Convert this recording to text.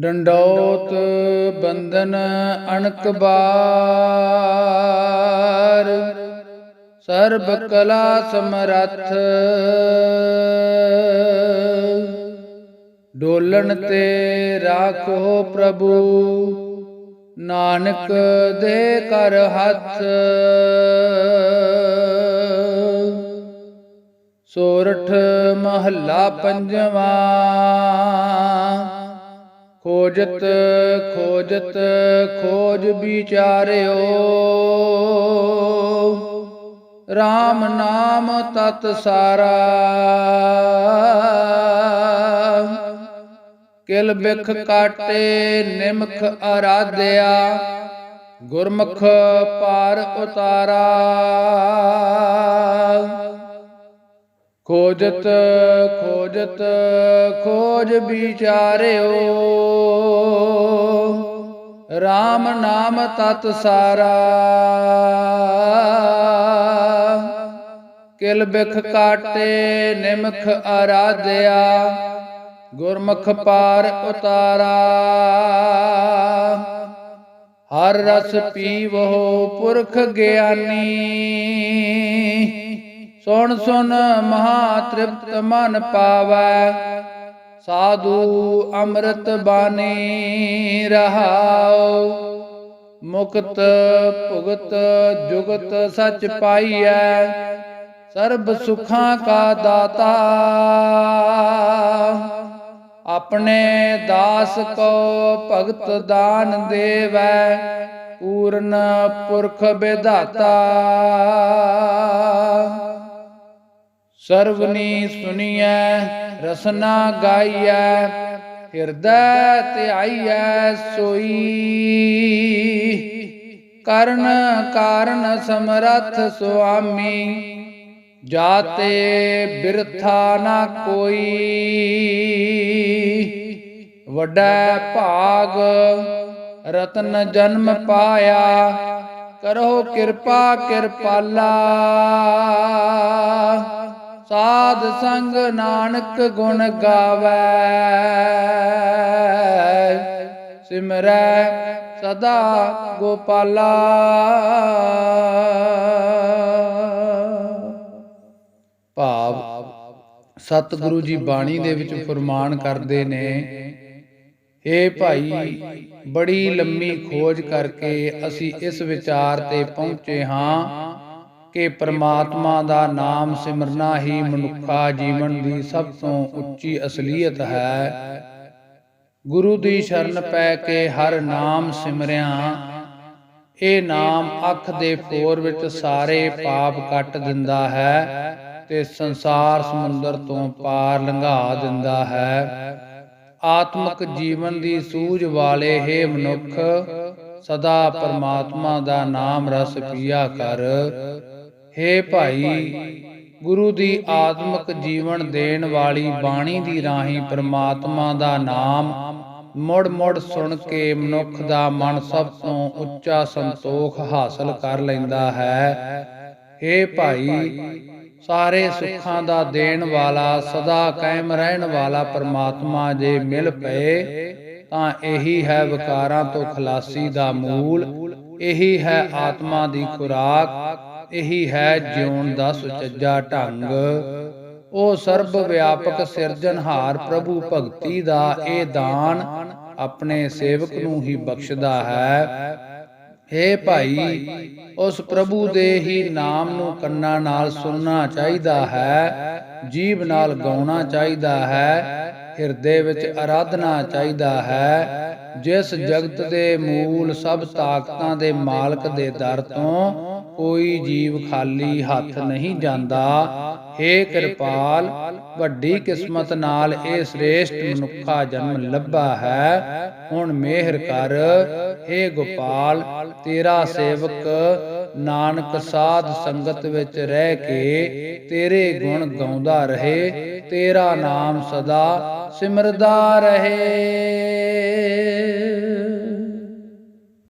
ਡੰਡੌਤ ਬੰਧਨ ਅਣਕ ਬਾਰ, ਸਰਬ ਕਲਾ ਸਮਰੱਥ। ਡੋਲਣ ਤੇ ਰਾਖੋ ਪ੍ਰਭੂ, ਨਾਨਕ ਦੇ ਕਰ ਹੱਥ। ਸੋਰਠ ਮਹੱਲਾ ਪੰਜਵਾਂ ਖੋਜਤ ਖੋਜਤ, ਖੋਜ ਵਿਚਾਰਿਓ। RAM ਨਾਮ ਤਤ ਸਾਰਾ। ਕਿਲ ਬਿਖ ਕਾਟੇ ਨਿਮਖ ਅਰਾਧਿਆ, ਗੁਰਮੁਖ ਪਾਰ ਉਤਾਰਾ। ਖੋਜਤ ਖੋਜਤ, ਖੋਜ ਵਿਚਾਰਿਓ। RAM ਨਾਮ ਤਤ ਸਾਰਾ। ਕਿਲ ਬਿਖ ਕਾਟੇ, ਨਿਮਖ ਆਰਾਧਿਆ ਗੁਰਮੁਖ ਪਾਰ ਉਤਾਰਾ। ਹਰ ਰਸ ਪੀਵੋ ਪੁਰਖ ਗਿਆਨੀ। ਸੁਣ ਸੁਣ ਮਹਾ ਤ੍ਰਿਪਤ ਮਨ ਪਾਵੈ, ਸਾਧੂ ਅੰਮ੍ਰਿਤ ਬਾਣੀ ਰਹਾਉ। ਮੁਕਤ ਭੁਗਤ ਜੁਗਤ ਸਚ ਪਾਈਐ, ਸਰਬ ਸੁਖਾਂ ਕਾ ਦਾਤਾ। ਆਪਣੇ ਦਾਸ ਕੋ ਭਗਤ ਦਾਨ ਦੇਵੈ, ਪੂਰਨ ਪੁਰਖ ਵਿਧਾਤਾ ਸਰਵਨੀ ਸੁਣੀਐ ਰਸਨਾ ਗਾਈਐ, ਹਿਰਦੈ ਤੇ ਧਿਆਈਐ ਸੋਈ। ਕਰਨ ਕਾਰਨ ਸਮਰੱਥ ਸੁਆਮੀ, ਜਾਤੇ ਬਿਰਥਾ ਨਾ ਕੋਈ। ਵੱਡਾ ਭਾਗ, ਰਤਨ ਜਨਮ ਪਾਇਆ, ਕਰੋ ਕਿਰਪਾ ਕਿਰਪਾਲਾ। ਸਾਧ ਸੰਗ ਨਾਨਕ ਗੁਣ ਗਾਵੇ। ਸਿਮਰੈ ਸਦਾ ਗੋਪਾਲਾ। ਭਾਵ ਸਤਿਗੁਰੂ ਜੀ ਬਾਣੀ ਦੇ ਵਿੱਚ ਫਰਮਾਨ ਕਰਦੇ ਨੇ ਏ ਭਾਈ, ਬੜੀ ਲੰਮੀ ਖੋਜ ਕਰਕੇ ਅਸੀਂ ਇਸ ਵਿਚਾਰ ਤੇ ਪਹੁੰਚੇ ਹਾਂ ਕਿ ਪ੍ਰਮਾਤਮਾ ਦਾ ਨਾਮ ਸਿਮਰਨਾ ਹੀ ਮਨੁੱਖਾ ਜੀਵਨ ਦੀ ਸਭ ਤੋਂ ਉੱਚੀ ਅਸਲੀਅਤ ਹੈ। ਗੁਰੂ ਦੀ ਸ਼ਰਨ ਪੈ ਕੇ ਹਰ ਨਾਮ ਸਿਮਰਿਆ। ਇਹ ਨਾਮ ਅੱਖ ਦੇ ਫੋਰ ਵਿੱਚ ਸਾਰੇ ਪਾਪ ਕੱਟ ਦਿੰਦਾ ਹੈ ਤੇ ਸੰਸਾਰ ਸਮੁੰਦਰ ਤੋਂ ਪਾਰ ਲੰਘਾ ਦਿੰਦਾ ਹੈ। ਆਤਮਿਕ ਜੀਵਨ ਦੀ ਸੂਝ ਵਾਲੇ ਹੈ ਮਨੁੱਖ, ਸਦਾ ਪਰਮਾਤਮਾ ਦਾ ਨਾਮ ਰਸ ਪੀਆ ਕਰ। ਹੇ ਭਾਈ, ਗੁਰੂ ਦੀ ਆਤਮਿਕ ਜੀਵਨ ਦੇਣ ਵਾਲੀ ਬਾਣੀ ਦੀ ਰਾਹੀਂ ਪਰਮਾਤਮਾ ਦਾ ਨਾਮ ਮੁੜ ਮੁੜ ਸੁਣ ਕੇ ਮਨੁੱਖ ਦਾ ਮਨ ਸਭ ਤੋਂ ਉੱਚਾ ਸੰਤੋਖ ਹਾਸਲ ਕਰ ਲੈਂਦਾ ਹੈ। ਹੇ ਭਾਈ, ਸਾਰੇ ਸੁੱਖਾਂ ਦਾ ਦੇਣ ਵਾਲਾ, ਸਦਾ ਕਾਇਮ ਰਹਿਣ ਵਾਲਾ ਪ੍ਰਮਾਤਮਾ ਜੇ ਮਿਲ ਪਏ, ਤਾਂ ਇਹੀ ਹੈ ਵਿਕਾਰਾਂ ਤੋਂ ਖਲਾਸੀ ਦਾ ਮੂਲ, ਇਹੀ ਹੈ ਆਤਮਾ ਦੀ ਖੁਰਾਕ ਇਹੀ ਹੈ ਜਿਉਣ ਦਾ ਸੁਚੱਜਾ ਢੰਗ। ਉਹ ਸਰਬ ਵਿਆਪਕ ਸਿਰਜਣਹਾਰ ਪ੍ਰਭੂ ਭਗਤੀ ਦਾ ਇਹ ਦਾਨ ਆਪਣੇ ਸੇਵਕ ਨੂੰ ਹੀ ਬਖਸ਼ਦਾ ਹੈ। ਹੇ ਭਾਈ, ਉਸ ਪ੍ਰਭੂ ਦੇ ਹੀ ਨਾਮ ਨੂੰ ਕੰਨਾਂ ਨਾਲ ਸੁਣਨਾ ਚਾਹੀਦਾ ਹੈ, ਜੀਭ ਨਾਲ ਗਾਉਣਾ ਚਾਹੀਦਾ ਹੈ, ਹਿਰਦੇ ਵਿੱਚ ਆਰਾਧਨਾ ਚਾਹੀਦਾ ਹੈ, ਜਿਸ ਜਗਤ ਦੇ ਮੂਲ ਸਭ ਤਾਕਤਾਂ ਦੇ ਮਾਲਕ ਦੇ ਦਰ ਤੋਂ ਕੋਈ ਜੀਵ ਖਾਲੀ ਹੱਥ ਨਹੀਂ ਜਾਂਦਾ। हे ਕਿਰਪਾਲ, ਵੱਡੀ ਕਿਸਮਤ ਨਾਲ ਇਹ ਸ੍ਰੇਸ਼ਟ ਮਨੁੱਖਾ ਜਨਮ ਲੱਭਾ ਹੈ। ਹੁਣ ਮਿਹਰ ਕਰ हे ਗੋਪਾਲ, ਤੇਰਾ ਸੇਵਕ, ਨਾਨਕ ਸਾਧ ਸੰਗਤ ਵਿੱਚ ਰਹਿ ਕੇ ਤੇਰੇ ਗੁਣ ਗਾਉਂਦਾ ਰਹੇ। ਤੇਰਾ ਨਾਮ ਸਦਾ ਸਿਮਰਦਾ ਰਹੇ।